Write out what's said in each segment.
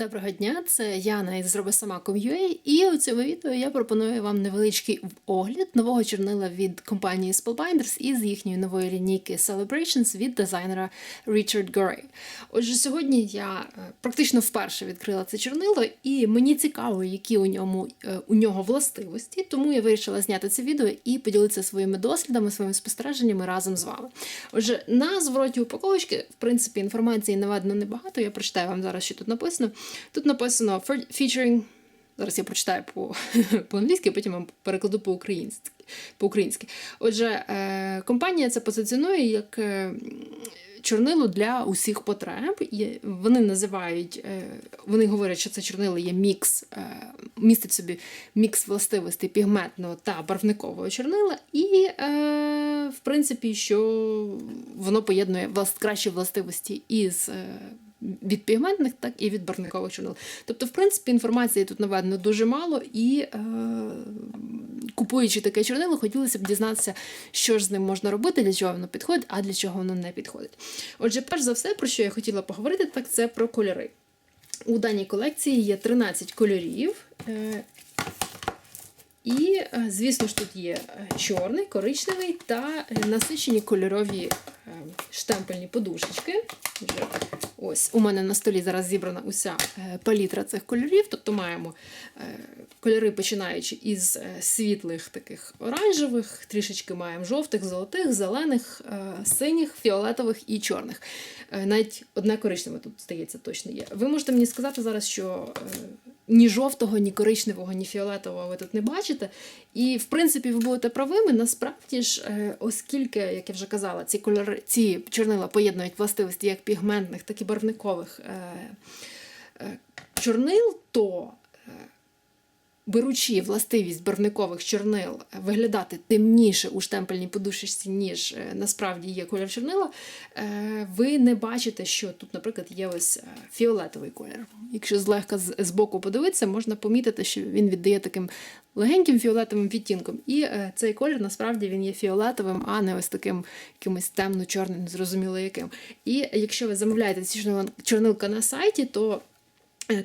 Доброго дня, це Яна із зроби сама Зробисама.com.ua і у цьому відео я пропоную вам невеличкий огляд нового чорнила від компанії Spellbinders із їхньої нової лінійки Celebrations від дизайнера Richard Gorey. Отже, сьогодні я е, практично вперше відкрила це чорнило, і мені цікаво, які у ньому е, у нього властивості, тому я вирішила зняти це відео і поділитися своїми дослідами, своїми спостереженнями разом з вами. Отже, на звороті упаковочки, в принципі, інформації наведено небагато. Я прочитаю вам зараз, що тут написано. Тут написано featuring. Зараз я прочитаю по, по-англійськи, потім вам перекладу по-українськи. по-українськи. Отже, е, компанія це позиціонує як е, чорнило для усіх потреб. І вони називають, е, вони говорять, що це чорнило є мікс, містить собі мікс властивостей пігментного та барвникового чорнила, і, в принципі, що воно поєднує кращі властивості із. Від пігментних, так і від барвникових чорнил. Тобто, в принципі, інформації тут наведено дуже мало, і е, купуючи таке чорнило, хотілося б дізнатися, що ж з ним можна робити, для чого воно підходить, а для чого воно не підходить. Отже, перш за все, про що я хотіла поговорити, так це про кольори. У даній колекції є 13 кольорів. е, і, е, звісно ж, тут є е, чорний, коричневий та е, насичені кольорові штемпельні подушечки. Ось у мене на столі зараз зібрана уся е, палітра цих кольорів. Тобто маємо е, кольори, починаючи із е, світлих таких оранжевих, трішечки маємо жовтих, золотих, зелених, е, синіх, фіолетових і чорних. Е, Навіть одне коричневе тут, здається, точно є. Ви можете мені сказати зараз, що е, ні жовтого, ні коричневого, ні фіолетового ви тут не бачите. І, в принципі, ви будете правими. Насправді ж, е, оскільки, як я вже казала, ці кольори, ці чорнила поєднують властивості як пігментних, так і барвникових е, е, чорнил, то беручи властивість барвникових чорнил е, виглядати темніше у штемпельній подушечці, ніж е, насправді є колір чорнила, е, ви не бачите, що тут, наприклад, є ось фіолетовий колір. Якщо злегка з, боку подивитися, можна помітити, що він віддає таким легеньким фіолетовим відтінком. І цей колір насправді він є фіолетовим, а не ось таким якимось темно-чорним, незрозуміло яким. І якщо ви замовляєте ці чорнилка на сайті, то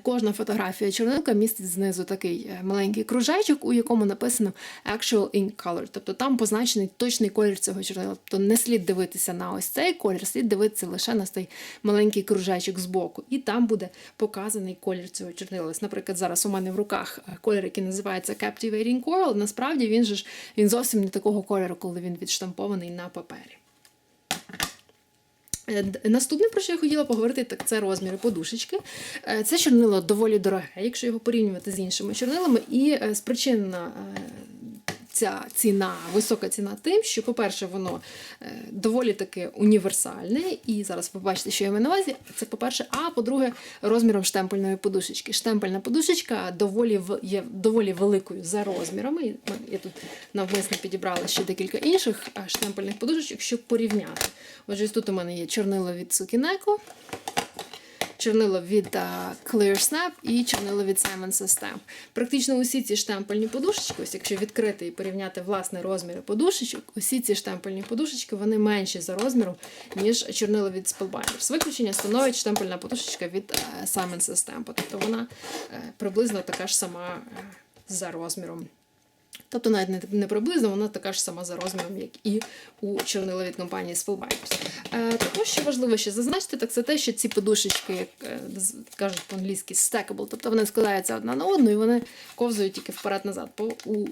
Кожна фотографія чорнилка містить знизу такий е, маленький кружечок, у якому написано Actual Ink Color. Тобто там позначений точний колір цього чорнила. Тобто не слід дивитися на ось цей колір, слід дивитися лише на цей маленький кружечок збоку. І там буде показаний колір цього чорнила. Ось, наприклад, зараз у мене в руках е, колір, який називається Captivating Coral. Насправді він же ж він зовсім не такого кольору, коли він відштампований на папері. Е, Наступне, про що я хотіла поговорити, так це розміри подушечки. Е, Це чорнило доволі дороге, якщо його порівнювати з іншими чорнилами, і е, спричинена ця ціна, висока ціна тим, що, по-перше, воно е, доволі таки універсальне, і зараз побачите, що я маю на увазі. Це по-перше, а по-друге, розміром штемпельної подушечки. Штемпельна подушечка доволі є доволі великою за розмірами. Я тут навмисно підібрала ще декілька інших е, штемпельних подушечок, щоб порівняти. Отже, тут у мене є чорнило від Цукінеко, чорнило від а, Clear Snap і чорнило від Simon Stamp. Практично усі ці штемпельні подушечки, ось якщо відкрити і порівняти власне розміри подушечок, усі ці штемпельні подушечки вони менші за розміром, ніж чорнило від Spellbinders. Виключення становить штемпельна подушечка від е, Simon Stamp. Тобто вона е, приблизно така ж сама е, за розміром. Тобто навіть не, приблизно, вона така ж сама за розміром, як і у чорнила від компанії Spellbinders. Е, також що важливо ще зазначити, так це те, що ці подушечки, як е, кажуть по-англійськи, stackable, тобто вони складаються одна на одну і вони ковзають тільки вперед-назад. По, у,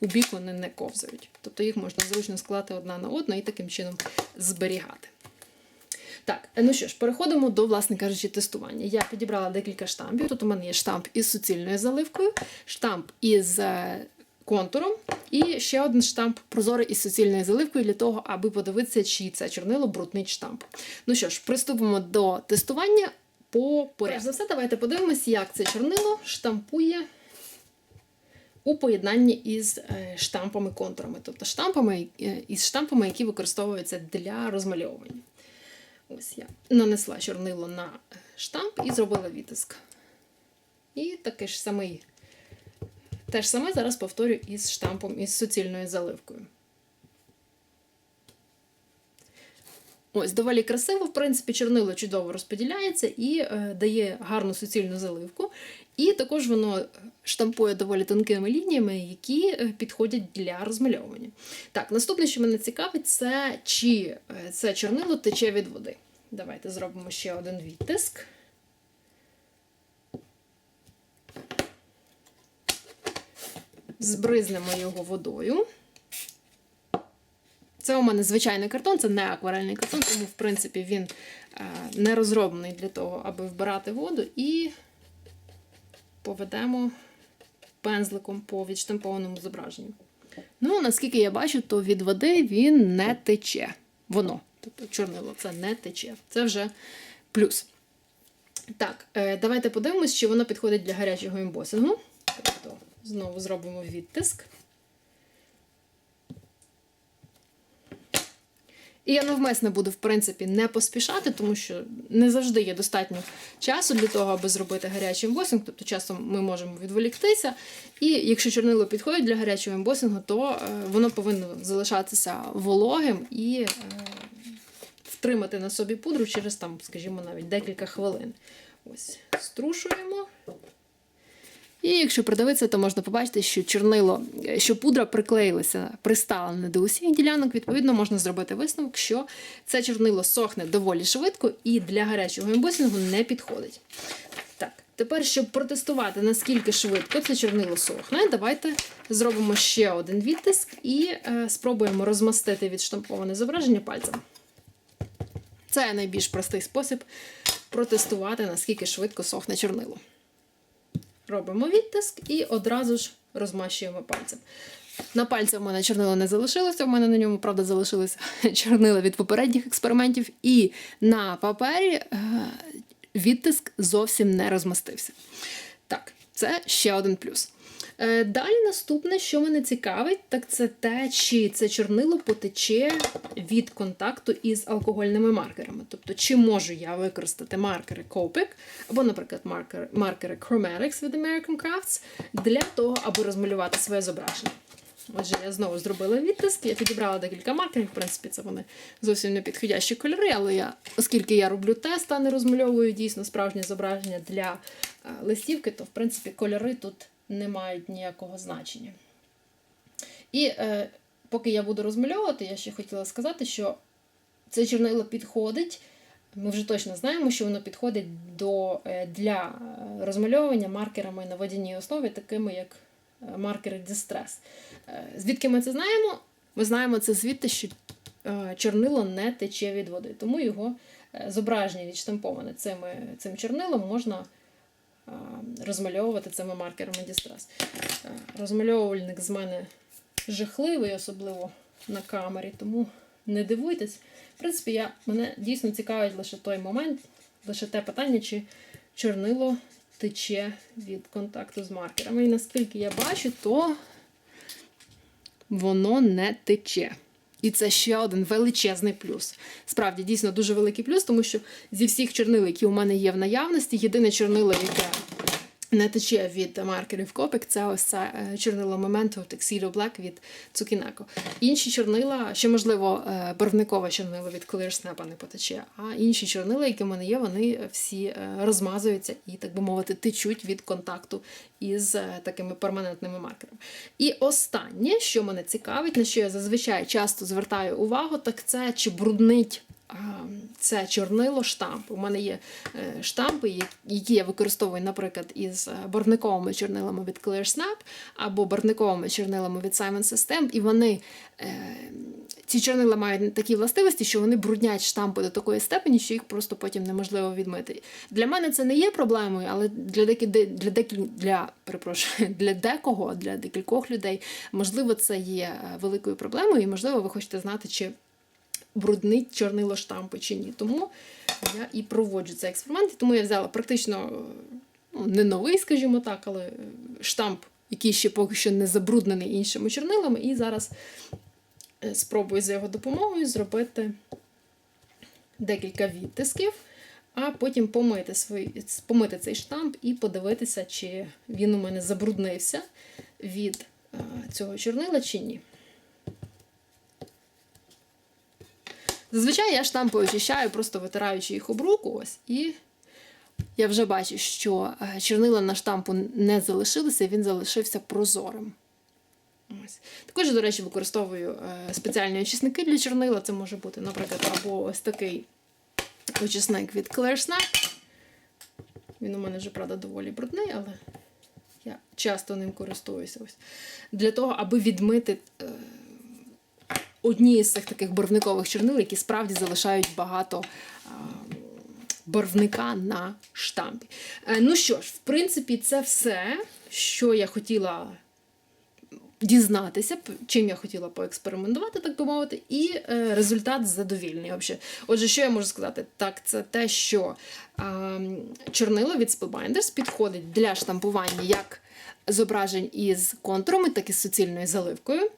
у бік вони не ковзають. Тобто їх можна зручно склати одна на одну і таким чином зберігати. Так, е, ну що ж, переходимо до, власне кажучи, тестування. Я підібрала декілька штампів. Тут у мене є штамп із суцільною заливкою, штамп із контуром, і ще один штамп прозорий із суцільною заливкою для того, аби подивитися, чи це чорнило брудний штамп. Ну що ж, приступимо до тестування по порядку. За все, давайте подивимось, як це чорнило штампує у поєднанні із е, штампами-контурами, тобто штампами е, із штампами, які використовуються для розмальовування. Ось я нанесла чорнило на штамп і зробила відтиск. І таке ж самий, те ж саме зараз повторю із штампом із суцільною заливкою. Ось, доволі красиво, в принципі, чорнило чудово розподіляється і е, дає гарну суцільну заливку. І також воно штампує доволі тонкими лініями, які е, підходять для розмальовування. Так, наступне, що мене цікавить, це чи е, це чорнило тече від води. Давайте зробимо ще один відтиск. Збризнемо його водою. Це у мене звичайний картон, це не акварельний картон, тому, в принципі, він е, не розроблений для того, аби вбирати воду. І поведемо пензликом по відштампованому зображенню. Ну, наскільки я бачу, то від води він не тече. Воно, тобто чорнило, це не тече. Це вже плюс. Так, е, давайте подивимось, чи воно підходить для гарячого ембосингу. Знову зробимо відтиск. І я навмисно буду, в принципі, не поспішати, тому що не завжди є достатньо часу для того, аби зробити гарячий ембосинг. Тобто часом ми можемо відволіктися. І якщо чорнило підходить для гарячого ембосингу, то е, воно повинно залишатися вологим і е, втримати на собі пудру через там, скажімо, навіть декілька хвилин. Ось, струшуємо. І якщо придивитися, то можна побачити, що чорнило, що пудра приклеїлася, пристала не до усіх ділянок. Відповідно, можна зробити висновок, що це чорнило сохне доволі швидко і для гарячого ембосингу не підходить. Так, тепер, щоб протестувати, наскільки швидко це чорнило сохне, давайте зробимо ще один відтиск і е, спробуємо розмастити відштамповане зображення пальцем. Це найбільш простий спосіб протестувати, наскільки швидко сохне чорнило. Робимо відтиск і одразу ж розмащуємо пальцем. На пальці в мене чорнила не залишилося, в мене на ньому, правда, залишилися чорнила від попередніх експериментів, і на папері е, відтиск зовсім не розмастився. Так, це ще один плюс. Е, Далі наступне, що мене цікавить, так це те, чи це чорнило потече від контакту із алкогольними маркерами. Тобто, чи можу я використати маркери Copic, або, наприклад, маркери, маркери Chromatics від American Crafts для того, аби розмалювати своє зображення. Отже, я знову зробила відтиск, я підібрала декілька маркерів, в принципі, це вони зовсім не підходящі кольори, але я, оскільки я роблю тест, а не розмальовую дійсно справжнє зображення для е, листівки, то в принципі кольори тут не мають ніякого значення. І е, поки я буду розмальовувати, я ще хотіла сказати, що це чорнило підходить. Ми вже точно знаємо, що воно підходить до, е, для е, розмальовування маркерами на водяній основі, такими як е, маркери Distress. Звідки ми це знаємо? Ми знаємо це звідти, що чорнило не тече від води, тому його зображення відштамповане цими, цим чорнилом можна розмальовувати цими маркерами. Е, Розмальовувальник з мене жахливий, особливо на камері, тому не дивуйтесь. В принципі, я, мене дійсно цікавить лише той момент, лише те питання, чи чорнило тече від контакту з маркерами. І наскільки я бачу, то воно не тече. І це ще один величезний плюс. Справді, дійсно дуже великий плюс, тому що зі всіх чорнил, які у мене є в наявності, єдине чорнило, яке не тече від маркерів Copic, це ось це чорнило Memento Tuxedo Black від Цукінеко. Інші чорнила, ще можливо, е, барвникове чорнило від Clear Snap не потече, а інші чорнила, які в мене є, вони всі е, розмазуються і, так би мовити, течуть від контакту із е, такими перманентними маркерами. І останнє, що мене цікавить, на що я зазвичай часто звертаю увагу, так це чи бруднить. А, Це чорнило штамп. У мене є е, штампи, які я використовую, наприклад, із е, барвниковими чорнилами від Clear Snap або барвниковими чорнилами від Simon System, і вони е, ці чорнила мають такі властивості, що вони бруднять штампи до такої степені, що їх просто потім неможливо відмити. Для мене це не є проблемою, але для декі, для декіль, для перепрошую, для декого, для декількох людей, можливо, це є великою проблемою, і можливо, ви хочете знати, чи бруднить чорнило штампи чи ні. Тому я і проводжу цей експеримент. Тому я взяла практично ну, не новий, скажімо так, але штамп, який ще поки що не забруднений іншими чорнилами, і зараз е, спробую за його допомогою зробити декілька відтисків, а потім помити, свої, помити цей штамп і подивитися, чи він у мене забруднився від е, цього чорнила чи ні. Зазвичай я штампи очищаю, просто витираючи їх об руку. Ось, і я вже бачу, що е, чорнила на штампу не залишилися, він залишився прозорим. Ось. Також, до речі, використовую е, спеціальні очисники для чорнила. Це може бути, наприклад, або ось такий очисник від Clear. Він у мене вже, правда, доволі брудний, але я часто ним користуюся. Ось. Для того, аби відмити е, одні з цих таких барвникових чорнил, які справді залишають багато барвника на штампі. Е, ну що ж, в принципі, це все, що я хотіла дізнатися, чим я хотіла поекспериментувати, так би мовити, і е, результат задовільний. Отже, що я можу сказати? Так, це те, що чорнило від Spellbinders підходить для штампування як зображень із контурами, так і з суцільною заливкою.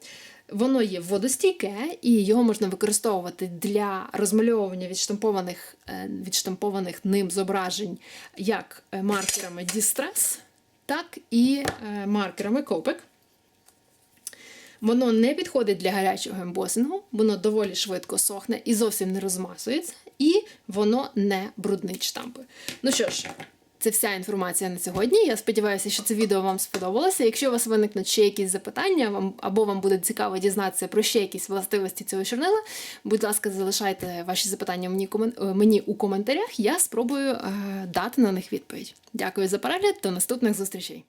Воно є водостійке, і його можна використовувати для розмальовування відштампованих, е, відштампованих ним зображень як е, маркерами Distress, так і е, маркерами Copic. Воно не підходить для гарячого ембосингу, воно доволі швидко сохне і зовсім не розмасується, і воно не бруднить штампи. Ну що ж, це вся інформація на сьогодні. Я сподіваюся, що це відео вам сподобалося. Якщо у вас виникнуть ще якісь запитання, вам або вам буде цікаво дізнатися про ще якісь властивості цього чорнила, будь ласка, залишайте ваші запитання мені, е, мені у коментарях. Я спробую е, дати на них відповідь. Дякую за перегляд, до наступних зустрічей.